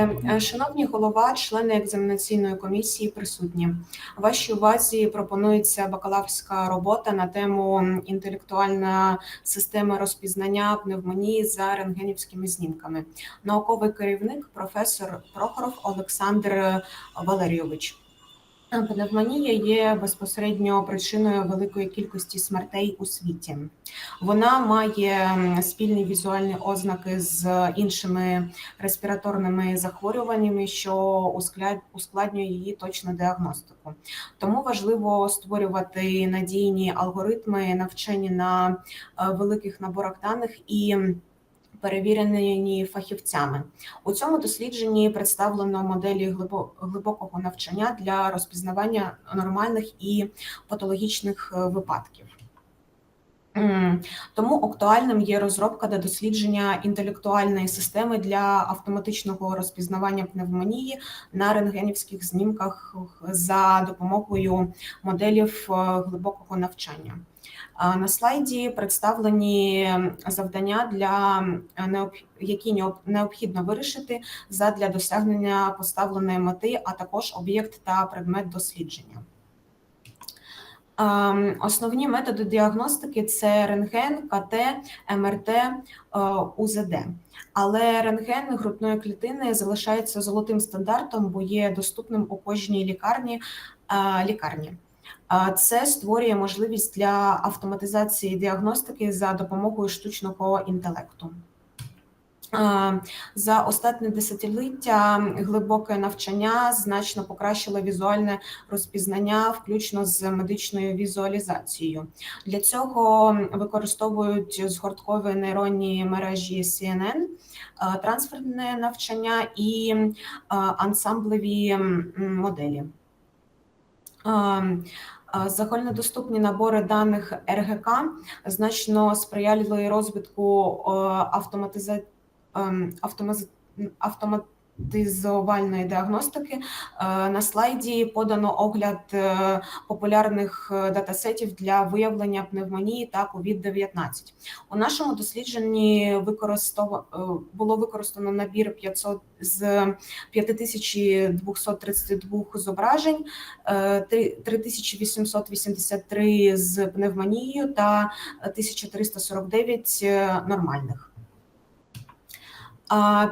Е, Шановні голова, члени екзаменаційної комісії присутні. Вашій увазі пропонується бакалаврська робота на тему інтелектуальна система розпізнання пневмонії за рентгенівськими знімками. Науковий керівник професор Прохоров Олександр Валерійович. Пневмонія є безпосередньо причиною великої кількості смертей у світі. Вона має спільні візуальні ознаки з іншими респіраторними захворюваннями, що ускладнює її точну діагностику. Тому важливо створювати надійні алгоритми, навчені на е, великих наборах даних і перевірені фахівцями. У цьому дослідженні представлено моделі глибокого навчання для розпізнавання нормальних і патологічних е, випадків. Тому актуальним є розробка та дослідження інтелектуальної системи для автоматичного розпізнавання пневмонії на рентгенівських знімках за допомогою моделів е, глибокого навчання. На слайді представлені завдання, для які необхідно вирішити задля досягнення поставленої мети, а також об'єкт та предмет дослідження. Основні методи діагностики це рентген, КТ, МРТ, е, УЗД. Але рентген грудної клітини залишається золотим стандартом, бо є доступним у кожній лікарні е, лікарні. Це створює можливість для автоматизації діагностики за допомогою штучного інтелекту. За останнє десятиліття глибоке навчання значно покращило візуальне розпізнання, включно з медичною візуалізацією. Для цього використовують згорткові нейронні мережі CNN, трансферне навчання і ансамблеві моделі. Загальнодоступні набори даних РГК значно сприяли розвитку автоматизації автомат автоматизованої діагностики. Е, на слайді подано огляд е, популярних е, датасетів для виявлення пневмонії та COVID-19. У нашому дослідженні було використано набір 500 з 5232 зображень, 3883 з пневмонією та 1349 нормальних.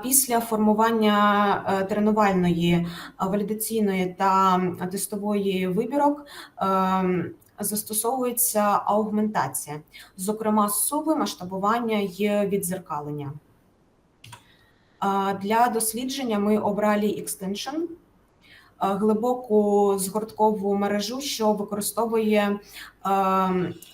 Після формування е, тренувальної, е, валідаційної та тестової вибірок ем, застосовується аугментація, зокрема, суви, масштабування і відзеркалення. Для дослідження ми обрали Extension – глибоку згорткову мережу, що використовує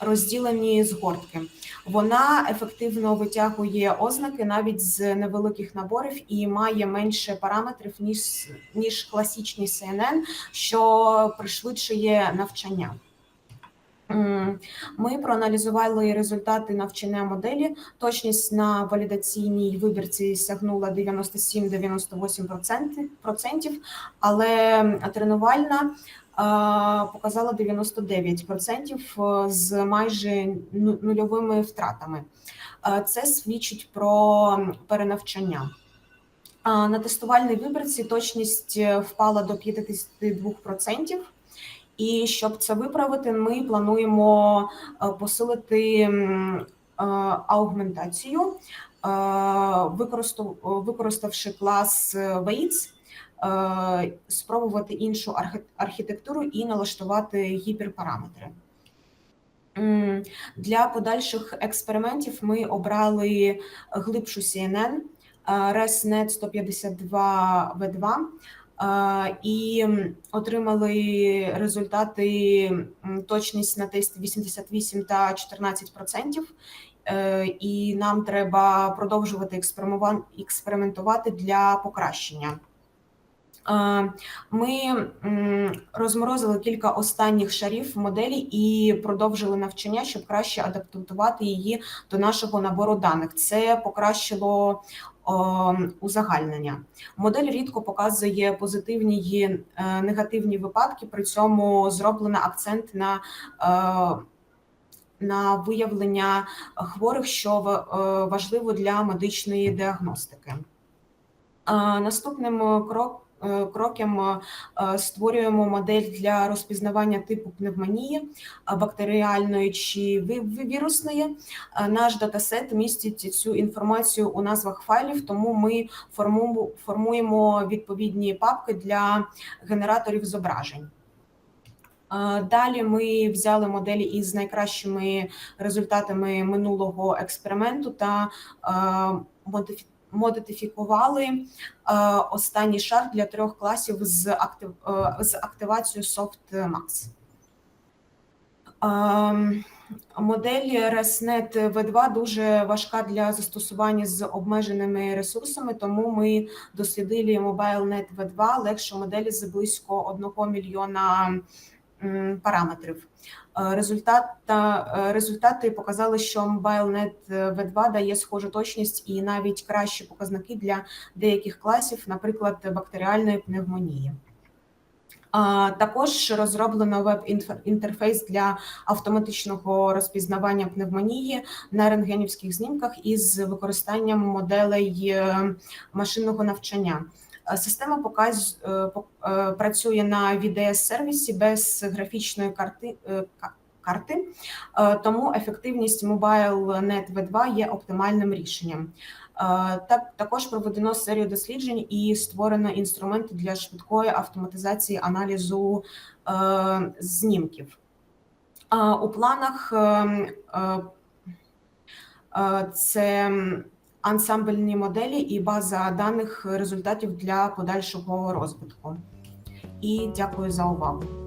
розділені згортки. Вона ефективно витягує ознаки навіть з невеликих наборів і має менше параметрів ніж ніж класичний CNN, що пришвидшує навчання. Ми проаналізували результати навчання моделі. Точність на валідаційній вибірці сягнула 97-98%, але тренувальна показала 99% з майже нульовими втратами. Це свідчить про перенавчання. На тестувальній вибірці точність впала до 52%. І щоб це виправити, ми плануємо е, посилити е, аугментацію, е, використавши клас Weights, спробувати іншу архітектуру і налаштувати гіперпараметри. Для подальших експериментів ми обрали глибшу CNN ResNet 152 v 2 і отримали результати точність на тесті 88 та 14%. Е, і нам треба продовжувати експериментувати для покращення. Ми розморозили кілька останніх шарів моделі і продовжили навчання, щоб краще адаптувати її до нашого набору даних. Це покращило узагальнення. Модель рідко показує позитивні і е, негативні випадки, при цьому зроблено акцент на е, на виявлення хворих, що е, важливо для медичної діагностики. Наступним кроком крок. Кроком е, створюємо модель для розпізнавання типу пневмонії бактеріальної чи вірусної. Наш датасет містить цю інформацію у назвах файлів, тому ми формуємо відповідні папки для генераторів зображень. Далі ми взяли моделі із найкращими результатами минулого експерименту та е, модифі- модифікували е, останній шар для трьох класів з, актив, е, з активацією SoftMax. Ем, Модель ResNet V2 дуже важка для застосування з обмеженими ресурсами, тому ми дослідили MobileNet V2 легшу модель з близько 1 мільйона параметрів. Е, Результат, та- е, результати показали, що MobileNet V2 дає схожу точність і навіть кращі показники для деяких класів, наприклад, бактеріальної пневмонії. Також розроблено веб-інтерфейс для автоматичного розпізнавання пневмонії на рентгенівських знімках із використанням моделей е, машинного навчання. Е, Система показ, е, е, працює на VDS-сервісі без графічної карти, карти, тому ефективність MobileNet V2 є оптимальним рішенням. Так, також проведено серію досліджень і створено інструменти для швидкої автоматизації аналізу знімків. У планах е, е, е, це ансамбльні моделі і база даних результатів для подальшого розвитку. І дякую за увагу.